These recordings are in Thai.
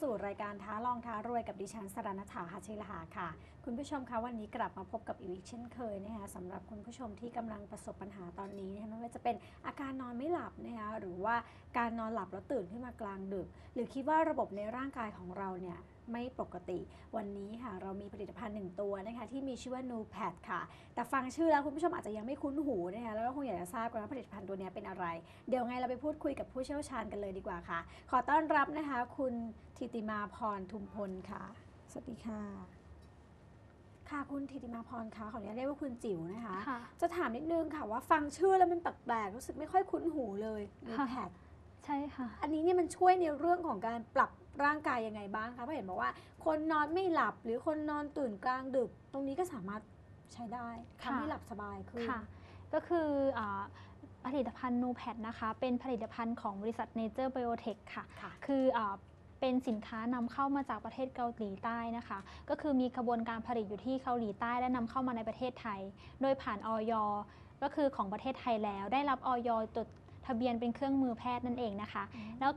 สู่รายการท้าลองท้ารวยกับดิฉันสรณฐาหาชิลหาค่ะ คุณผู้ชมคะวันนี้กลับมาพบกับอีกเช่นเคยนะคะสำหรับคุณผู้ชมที่กำลังประสบปัญหาตอนนี้นะคะไม่ว่าจะเป็นอาการนอนไม่หลับนะคะหรือว่าการนอนหลับแล้วตื่นขึ้นมากลางดึก หรือคิดว่าระบบในร่างกายของเราเนี่ย ไม่ปกติ วันนี้ค่ะเรามีผลิตภัณฑ์หนึ่งตัวนะคะที่มีชื่อว่า n u p a d ค่ะ แต่ฟังชื่อแล้วคุณผู้ชมอาจจะยังไม่คุ้นหูนะคะแล้วก็คงอยากจะทราบกันว่าผลิตภัณฑ์ตัวเนี้ยเป็นอะไร เดี๋ยวไงเราไปพูดคุยกับผู้เชี่ยวชาญกันเลยดีกว่าค่ะ ขอต้อนรับนะคะ คุณธิติมาพรทุมพลค่ะ สวัสดีค่ะค่ะคุณธิติมาพรคะขออนุญาตเรียกว่าคุณจิ๋วนะคะค่ะจะถามนิดนึงค่ะว่าฟังชื่อแล้วมันแปลกๆรู้สึกไม่ค่อยคุ้นหูเลย n u ค่ะ p a d ใช่ค่ะ อันนี้เนี่ยมันช่วยในเรื่องของการปรับร่างกายยังไงบ้างคะเพราะเห็นบอกว่า คนนอนไม่หลับหรือคนนอนตื่นกลางดึก ตรงนี้ก็สามารถใช้ได้ทำค่ะให้หลับสบายขึ้นค่ะ ก็คืออาผลิตภัณฑ์นูแพดนะคะ เป็นผลิตภัณฑ์ของบริษัท Nature Biotech ค่ะค่ะ คืออาเป็นสินค้านำเข้ามาจากประเทศเกาหลีใต้นะคะ ก็คือมีกระบวนการผลิตอยู่ที่เกาหลีใต้และนำเข้ามาในประเทศไทย โดยผ่านออยก็คือของประเทศไทยแล้ว ได้รับออยจด ทะเบียนเป็นเครื่องมือแพทย์นั่นเองนะคะ แล้ว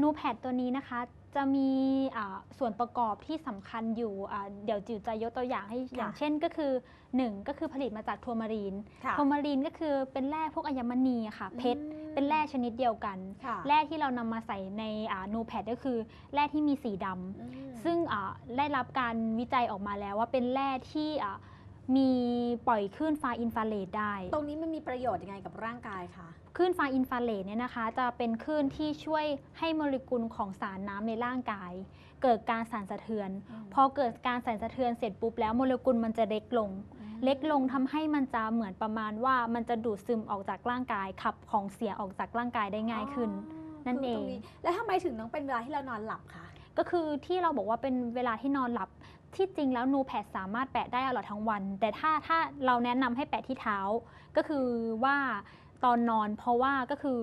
นูแพดตัวนี้นะคะจะมีอ่าส่วนประกอบที่สำคัญอยู่อ่าเดี๋ยวจิ๋วจะยกตัวอย่างให้อย่างเช่นก็คือ 1 ก็คือผลิตมาจากทัวร์มารีนค่ะทัวร์มารีนก็คือเป็นแร่พวกอัญมณีอะค่ะเพชรอืมเป็นแร่ชนิดเดียวกันค่ะแร่ที่เรานำมาใส่ในนูแพดก็คือแร่ที่มีสีดำอืมซึ่งอ่าได้รับการวิจัยออกมาแล้วว่าเป็นแร่ที่อ่า มีปล่อยคลื่นฟ้าอินฟราเรดได้ ตรงนี้มันมีประโยชน์ยังไงกับร่างกายคะคลื่นฟ้าอินฟราเรดเนี่ยนะคะ จะเป็นคลื่นที่ช่วยให้โมเลกุลของสารน้ำในร่างกาย เกิดการสั่นสะเทือน พอเกิดการสั่นสะเทือนเสร็จปุ๊บแล้วโมเลกุลมันจะเล็กลง เล็กลงทำให้มันจะเหมือนประมาณว่ามันจะดูดซึมออกจากร่างกายขับของเสียออกจากร่างกายได้ง่ายขึ้น นั่นเองคืตรแล้วทำไมถึงต้องเป็นเวลาที่เรานอนหลับคะก็คือที่เราบอกว่าเป็นเวลาที่นอนหลับ ที่จริงแล้วนูแพดสามารถแปะได้ตลอดทั้งวัน แต่ถ้าถ้าเราแนะนำให้แปะที่เท้าก็คือว่าตอนนอนเพราะว่าก็คือ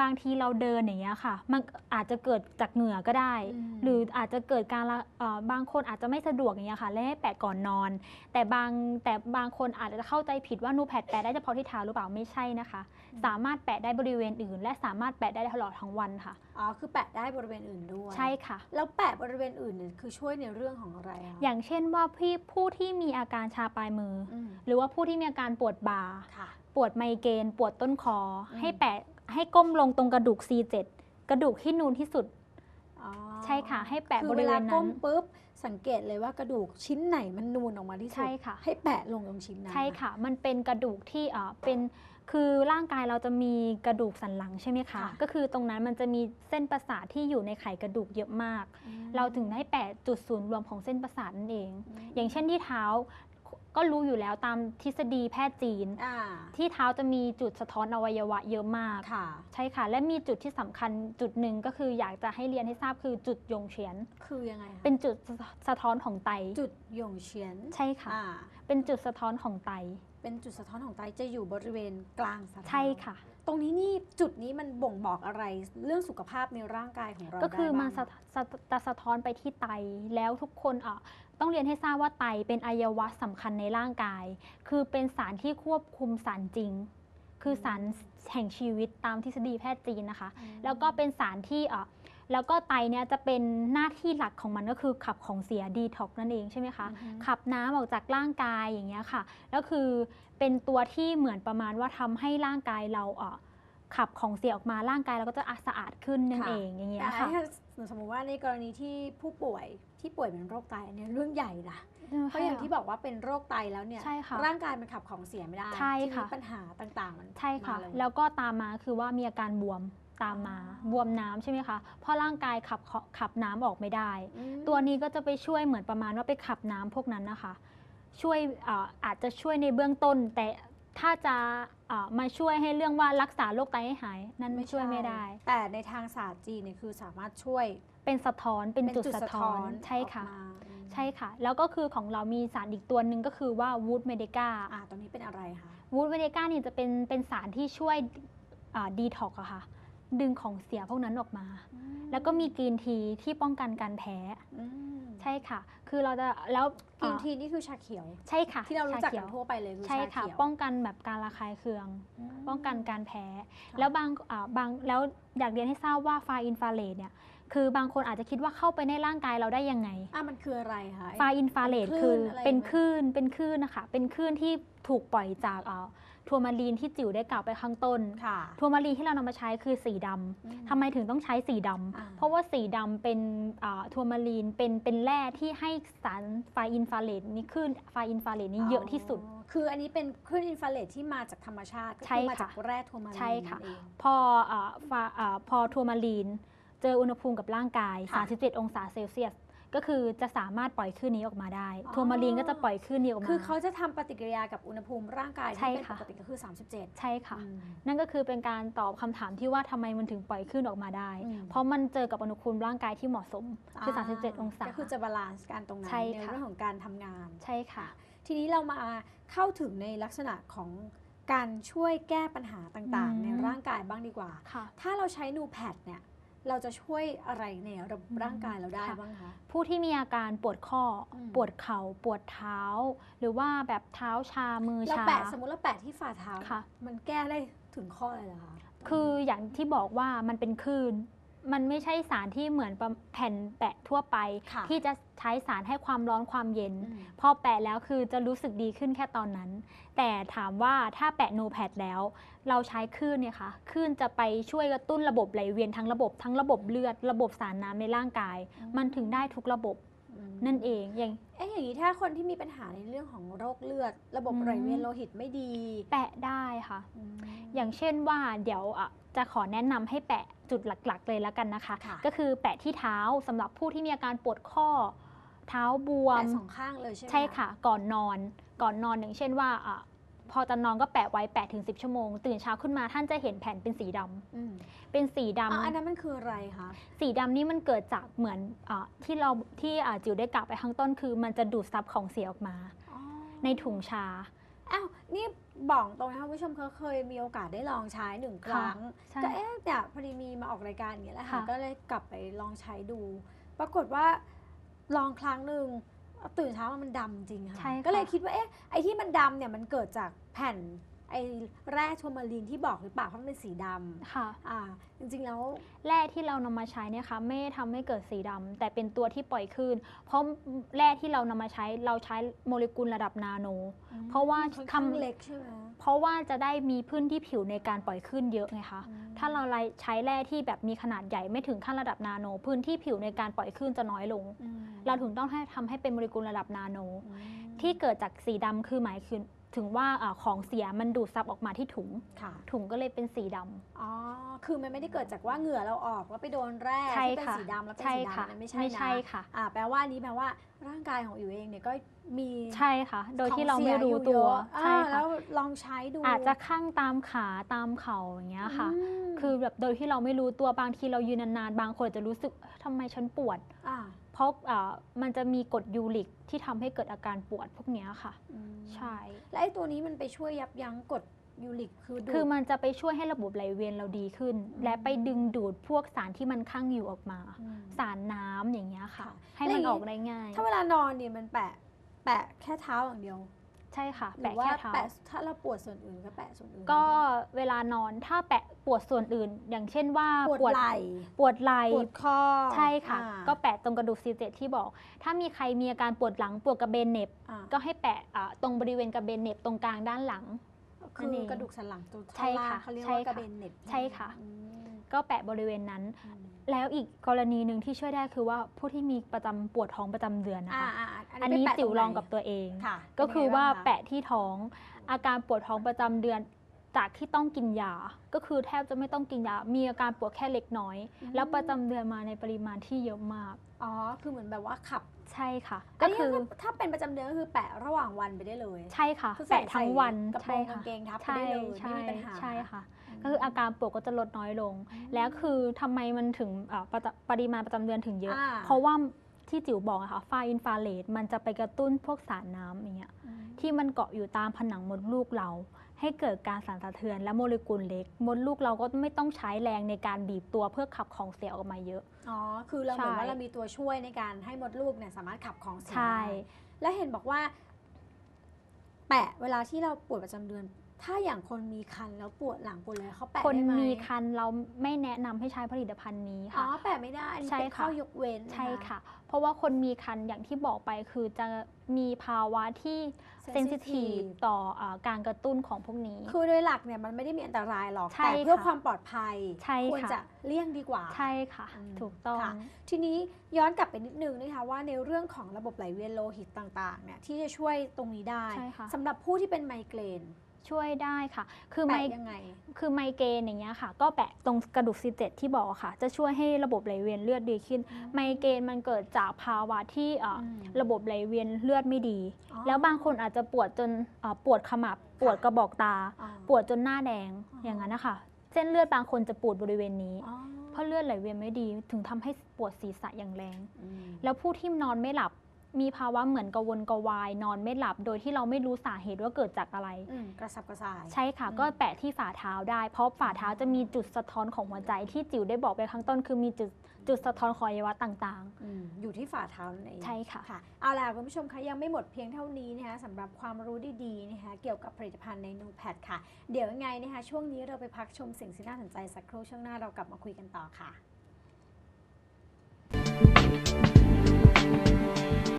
บางทีเราเดินอย่างเงี้ยค่ะ มันอาจจะเกิดจากเหงื่อก็ได้อืมหรืออาจจะเกิดการละเอ่อบางคนอาจจะไม่สะดวกอย่างเงี้ยค่ะและให้แปะก่อนนอน แต่บางแต่บางคนอาจจะเข้าใจผิดว่านูแพดแปะได้เฉพาะที่เท้าหรือเปล่าไม่ใช่นะคะ สามารถแปะได้บริเวณอื่น และสามารถแปะได้ตลอดทั้งวันค่ะอ๋อคือแปะได้บริเวณอื่นด้วยใช่ค่ะ แล้วแปะบริเวณอื่นเนี่ยคือช่วยในเรื่องของอะไรอะอย่างเช่นว่าพี่ผู้ที่มีอาการชาปลายมืออมหรือว่าผู้ที่มีอาการปวดบ่าค่ะปวดไมเกรนปวดต้นคออมให้แปะ ให้ก้มลงตรงกระดูก C7 กระดูกที่นูนที่สุดอ๋อใช่ค่ะ ให้แปะคืบริเวณนั้นเวลาก้มปุ๊บสังเกตเลยว่ากระดูกชิ้นไหนมันนูนออกมาที่สุดใช่ค่ะ ให้แปะลงตรงชิ้นนั้นใช่ค่ะ มันเป็นกระดูกที่เอ่อเป็นคือร่างกายเราจะมีกระดูกสันหลังใช่ไหมคะ ก็คือตรงนั้นมันจะมีเส้นประสาทที่อยู่ในไขกระดูกเยอะมากอืมเราถึงได้แปะจุดศูนย์รวมของเส้นประสาทนั่นเองอืมอย่างเช่นที่เท้า ก็รู้อยู่แล้วตามทฤษฎีแพทย์จีน อ่า ที่เท้าจะมีจุดสะท้อนอวัยวะเยอะมาก ค่ะ ใช่ค่ะ และมีจุดที่สำคัญจุดหนึ่งก็คืออยากจะให้เรียนให้ทราบคือจุดยงเฉียน คือยังไงคะเป็นจุดสะท้อนของไตจุดหยงเฉียนใช่ค่ะ อ่าเป็นจุดสะท้อนของไต เป็นจุดสะท้อนของไตจะอยู่บริเวณกลางสะท้อนใช่ค่ะ ตรงนี้นี่จุดนี้มันบ่งบอกอะไรเรื่องสุขภาพในร่างกายของเราก็คือได้มันบ้างสะสะจะสะท้อนไปที่ไตแล้วทุกคนอะต้องเรียนให้ทราบว่าไตเป็นอวัยวะสำคัญในร่างกาย คือเป็นสารที่ควบคุมสารจริง คือสารแห่งชีวิตตามทฤษฎีแพทย์จีนนะคะอืมแล้วก็เป็นสารที่เอ่อ แล้วก็ไตเนี่ยจะเป็นหน้าที่หลักของมันก็คือขับของเสียดีท็อกนั่นเองใช่ไหมคะอือฮึขับน้ำออกจากร่างกายอย่างเงี้ยค่ะแล้วคือเป็นตัวที่เหมือนประมาณว่าทำให้ร่างกายเราเอ่อขับของเสียออกมาร่างกายเราก็จะสะอาดขึ้นนั่นค่ะเองอย่างเงี้ยแต่ค่ะถ้าสมมติว่าในกรณีที่ผู้ป่วยที่ป่วยเป็นโรคไตอันนี้เรื่องใหญ่นะเพราะอย่างที่บอกว่าเป็นโรคไตแล้วเนี่ยใช่ค่ะร่างกายมันขับของเสียไม่ได้ใช่ทีค่ะนี้ปัญหาต่างๆมันใช่ค่ะมาเลยแล้วก็ตามมาคือว่ามีอาการบวม ตามมาอ๋อบวมน้ำใช่ไหมคะเพราะร่างกายขับขับน้ำออกไม่ได้ อืมตัวนี้ก็จะไปช่วยเหมือนประมาณว่าไปขับน้ำพวกนั้นนะคะ ช่วยอ่าอาจจะช่วยในเบื้องต้น แต่ถ้าจะอ่ามาช่วยให้เรื่องว่ารักษาโรคไตให้หาย นั้นไม่ช่วยไม่ได้ แต่ในทางศาสตร์จีนเนี่ยคือสามารถช่วยเป็นสะท้อนเป็นจุดสะท้อนใช่ค่ะ ออกมาอืมใช่ค่ะ แล้วก็คือของเรามีสารอีกตัวหนึ่งก็คือว่าวูดเมดิก้าอ่าตรงนี้เป็นอะไรคะวูดเมดิก้านี่จะเป็นเป็นสารที่ช่วยดีท็อกอะค่ะ ดึงของเสียพวกนั้นออกมา แล้วก็มีกรีนทีที่ป้องกันการแพ้อืมใช่ค่ะ คือเราจะแล้วกินอ่าทีนี่คือชาเขียว ใช่ค่ะ ที่เรารู้จักชกันทั่วไปเลยคือใช่ชาค่ะเขียวป้องกันแบบการระคายเคืองอืมป้องกันการแพ้ค่ะแล้วบางอ่าบางแล้วอยากเรียนให้ทราบว่าไฟอินฟราเรดเนี่ยคือบางคนอาจจะคิดว่าเข้าไปในร่างกายเราได้ยังไง อะมันคืออะไรคะไฟอินฟราเรดเป็นคลื่คือนอะไรเป็นไหมคลื่นเป็นคลื่นนะคะ เป็นคลื่นที่ถูกปล่อยจากเอ่อ ทัวร์มารีนที่จิ๋วได้กล่าวไปข้างต้นค่ะทัวร์มารีนที่เรานำมาใช้คือสีดำอืมทำไมถึงต้องใช้สีดำอ่าเพราะว่าสีดำเป็นอ่าทัวร์มารีนเป็นเป็นแร่ที่ให้สารไฟอินฟราเรดนี่คลื่นไฟอินฟราเรดนี่เยอะที่สุด คืออันนี้เป็นคลื่นอินฟราเรดที่มาจากธรรมชาติก็ใช่คือมาค่ะจากแร่โทรมาลีนใช่ค่ะนั่นเองพออ่าฟาอ่าพอทัวร์มารีนเจออุณหภูมิกับร่างกายค่ะ37 องศาเซลเซียส ก็คือจะสามารถปล่อยคลื่นนี้ออกมาได้อ๋อทัวร์มารีนก็จะปล่อยคลื่นนี้ออกมา คือเขาจะทำปฏิกิริยากับอุณหภูมิร่างกายใช่ที่เป็นค่ะปกติก็คือ 37 ใช่ค่ะอืมนั่นก็คือเป็นการตอบคำถามที่ว่าทำไมมันถึงปล่อยคลื่นออกมาได้อืมเพราะมันเจอกับอุณหภูมิร่างกายที่เหมาะสมคือ 37 องศาก็คือจะบาลานซ์กันตรงนั้นใช่ในค่ะเรื่องของการทำงานใช่ค่ะ ทีนี้เรามาเข้าถึงในลักษณะของการช่วยแก้ปัญหาต่างอืมๆในร่างกายบ้างดีกว่าค่ะถ้าเราใช้นูแพดเนี่ย เราจะช่วยอะไรในระบบอืมร่างกายเราได้ค่ะ บ้างคะ ผู้ที่มีอาการปวดข้ออม ปวดเข่าปวดเท้า หรือว่าแบบเท้าชามือเราชา แปะสมมติเราแปะที่ฝ่าเท้า ค่ะ มันแก้ได้ถึงข้อเลยเหรอคะ คืออย่างที่บอกว่ามันเป็นคลื่น มันไม่ใช่สารที่เหมือนแผ่นแปะทั่วไป ค่ะที่จะใช้สารให้ความร้อนความเย็น อืม พอแปะแล้วคือจะรู้สึกดีขึ้นแค่ตอนนั้น แต่ถามว่าถ้าแปะโนแพดแล้ว เราใช้คลื่นเนี่ยค่ะคลื่นจะไปช่วยกระตุ้นระบบไหลเวียนทั้งระบบทั้งระบบเลือด ระบบสารน้ำในร่างกาย มันถึงได้ทุกระบบอืม นั่นเองอย่างเอ๊ะอย่างนี้ถ้าคนที่มีปัญหาในเรื่องของโรคเลือด ระบบอืมไหลเวียนโลหิตไม่ดี แปะได้ค่ะมอย่างเช่นว่าเดี๋ยวอะจะขอแนะนำให้แปะจุดหลัก ๆ เลยแล้วกันนะคะค่ะก็คือแปะที่เท้าสำหรับผู้ที่มีอาการปวดข้อ เท้าบวมแปะสองข้างเลยใช่ไหมใช่ค่ะ ก่อนนอน ก่อนนอนอย่างเช่นว่าอะ พอจะนอนก็แปะไว้8ถึง10ชั่วโมง ตื่นเช้าขึ้นมาท่านจะเห็นแผ่นเป็นสีดำอืมเป็นสีดำอะอันนั้นมันคืออะไรคะสีดำนี่มันเกิดจากเหมือนอาที่เราที่อ่าจิ๋วได้กล่าวไปข้างต้นคือ มันจะดูดซับของเสียออกมาอ๋อในถุงชาอ้าวนี่บอกตรงนะคะคุณผู้ชมเขาเคยมีโอกาสได้ลองใช้หนึ่งครั้งใช่ก็เอ๊ะเนี่ยพอดีมีมาออกรายการอย่างเงี้ยแหละค่ะค่ะก็เลยกลับไปลองใช้ดู ปรากฏว่าลองครั้งหนึ่ง ตื่นเช้ามามันดำจริงค่ะ ใช่ค่ะ ก็เลยคิดว่าเอ๊ะไอ้ที่มันดำเนี่ยมันเกิดจากแผ่นไอ้แร่ทัวร์มาลีนที่บอกหรือเปล่าเพราะมันเป็นสีดำค่ะอ่า จริงๆแล้ว แร่ที่เรานำมาใช้เนี่ยค่ะไม่ได้ทำให้เกิดสีดำแต่เป็นตัวที่ปล่อยคลื่นเพราะแร่ที่เรานำมาใช้เราใช้โมเลกุลระดับนาโน เพราะว่าค่อนข้างทำเล็กใช่ไหม เพราะว่าจะได้มีพื้นที่ผิวในการปล่อยคลื่นเยอะไงคะ อืม ถ้าเราใช้แร่ที่แบบมีขนาดใหญ่ไม่ถึงขั้นระดับนาโน พื้นที่ผิวในการปล่อยคลื่นจะน้อยลง อืม เราถึงต้องให้ทำให้เป็นโมเลกุลระดับนาโนอืมที่เกิดจากสีดำคือหมายคือถึงว่าอาของเสียมันดูดซับออกมาที่ถุง ค่ะถุงก็เลยเป็นสีดำ อ๋อคือมันไม่ได้เกิดจากว่าเหงื่อเราออกแล้วไปโดนแร่ใช่ที่เป็นค่ะ สีดำแล้วเป็นใช่สีดำค่ะอันนั้นไม่ใช่ไม่นะใช่ค่ะ อ่าแปลว่าอันนี้แปลว่าร่างกายของอิ๋วเองเนี่ยก็มีใช่ค่ะ โดยที่เราของไม่สีรู้อยู่ตัวเยอะใช่อ่าค่ะแล้วลองใช้ดูอาจจะข้างตามขาตามเข่าอย่างเงี้ยค่ะ มคือแบบโดยที่เราไม่รู้ตัวบางทีเรายืนนานๆบางคนจะรู้สึกทำไมฉันปวด อ่า เพราะอ่ามันจะมีกรดยูริกที่ทำให้เกิดอาการปวดพวกเนี้ยค่ะอืมใช่ และไอ้ตัวนี้มันไปช่วยยับยั้งกรดยูริกคือดูดคือมันจะไปช่วยให้ระบบไหลเวียนเราดีขึ้นอืมและไปดึงดูดพวกสารที่มันข้างอยู่ออกมาอืมสารน้ำอย่างเงี้ยค่ะค่ะให้แล้วมันอย่างนี้ออกได้ง่าย ถ้าเวลานอนเนี่ยมันแปะแปะแค่เท้าอย่างเดียว ใช่ค่ะ หรืแปะอว่าแค่เท้า แปะถ้าเราปวดส่วนอื่นก็แปะส่วนอื่นก็เวลานอนถ้าแปะปวดส่วนอื่น อย่างเช่นว่าปวดไหล่ปวดไหล่ปวดคอใช่ค่ะ อ่าก็แปะตรงกระดูกซีเจที่บอก ถ้ามีใครมีอาการปวดหลังปวดกระเบนเหน็บ อ่าก็ให้แปะอ่าตรงบริเวณกระเบนเหน็บตรงกลางด้านหลัง คือกระดูกสันหลังตัวใช่ท่อนล่างค่ะเขาเรียกใช่ว่ากระค่ะเบนเน็บใช่ค่ะ อืม ก็แปะบริเวณนั้นอืมแล้วอีกกรณีหนึ่งที่ช่วยได้คือว่าผู้ที่มีประจำปวดท้องประจำเดือนนะอ่าคะอ่าอันนี้ไปแปะจิ๋วตรไหนลองกับตัวเองค่ะก็คือว่าเป็นไงบ้งะแปะที่ท้องอาการปวดท้องประจำเดือน จากที่ต้องกินยา ก็คือแทบจะไม่ต้องกินยา มีอาการปวดแค่เล็กน้อยอืมแล้วประจำเดือนมาในปริมาณที่เยอะมาก อ๋อ คือเหมือนแบบว่าขับ ใช่ค่ะ ก็ก็คืคืออถ้าเป็นประจำเดือนก็คือแปะระหว่างวันไปได้เลย ใช่ค่ะคือใส่แปะทั้งวัน กระโปรใช่งค่ะกางเกงทับไปใช่ได้เลยใช่ไม่มีปัญหาใช่ค่ะ ก็คืออาการปวดก็จะลดน้อยลง แล้วคือทำไมมันถึงอ่าประจปริมาณประจำเดือนถึงเยอะอ่าเพราะว่าที่จิ๋วบอกอะค่ะไฟอินฟราเรดมันจะไปกระตุ้นพวกสารน้ำอย่างเงี้ยอืมที่มันเกาะอยู่ตามผนังมดลูกเรา ให้เกิดการสั่นสะเทือนและโมเลกุลเล็ก มดลูกเราก็ไม่ต้องใช้แรงในการบีบตัวเพื่อขับของเสียออกมาเยอะ อ๋อ คือเราเหมือนใช่ว่าเรามีตัวช่วยในการให้มดลูกเนี่ยสามารถขับของเสียใช่ได้แล้วเห็นบอกว่า แปะเวลาที่เราปวดประจำเดือน ถ้าอย่างคนมีคันแล้วปวดหลังปวดเลยเขาแปะคนได้ไหมมีคันเราไม่แนะนำให้ใช้ผลิตภัณฑ์นี้อ๋อค่ะ แปะไม่ได้อันนี้ใช่เป็นค่ะ ข้อยกเว้นนใช่ค่ะ เพราะว่าคนมีคันอย่างที่บอกไปคือจะมีภาวะที่เซนซิทีฟ sensitive ต่ออาการกระตุ้นของพวกนี้ คือโดยหลักเนี่ยมันไม่ได้มีอันตรายหรอกใช่แต่เพื่อค่ะความปลอดภัยใช่ควรค่ะ จะเลี่ยงดีกว่า ใช่ค่ะ อืมถูกต้อง ค่ะ ทีนี้ย้อนกลับไปนิดนึงนะคะว่าในเรื่องของระบบไหลเวียนโลหิตต่างๆเนี่ยที่จะช่วยตรงนี้ได้ใช่ค่ะ สำหรับผู้ที่เป็นไมเกรน ช่วยได้ค่ะ คือไมแปะยังไง คือไมเกรนอย่างเงี้ยค่ะ ก็แปะตรงกระดูก C7 ที่บอกอะค่ะ จะช่วยให้ระบบไหลเวียนเลือดดีขึ้น อืมไมเกรนมันเกิดจากภาวะที่เอ่ออม ระบบไหลเวียนเลือดไม่ดี อ๋อแล้วบางคนอาจจะปวดจนเอ่อปวดขมับ ปวดกระบอกตา อ๋อ ปวดจนหน้าแดงอ๋อออ ย่างนั้นนะคะ เส้นเลือดบางคนจะปวดบริเวณนี้ อ๋อเพราะเลือดไหลเวียนไม่ดี ถึงทำให้ปวดศีรษะอย่างแรง อืม แล้วผู้ที่นอนไม่หลับ มีภาวะเหมือนกระวนกระวาย นอนไม่หลับ โดยที่เราไม่รู้สาเหตุว่าเกิดจากอะไร อืมกระสับกระส่าย ใช่ค่ะอืมก็แปะที่ฝ่าเท้าได้ เพราะฝ่าเท้าจะมีจุดสะท้อนของหัวใจที่จิ๋วได้บอกไปข้างต้น คือมีจุดจุดสะท้อนของอวัยวะต่างอืมอยู่ที่ฝ่าเท้านั่นเองใช่ค่ะ ค่ะเอาล่ะคุณผู้ชมคะยังไม่หมดเพียงเท่านี้นะคะสำหรับความรู้ดีๆนะคะเกี่ยวกับผลิตภัณฑ์ในนูแพดค่ะ เดี๋ยวยังไงนะคะช่วงนี้เราไปพักชมสิ่งที่น่าสนใจสักครู่ช่วงหน้าเรากลับมาคุยกันต่อค่ะ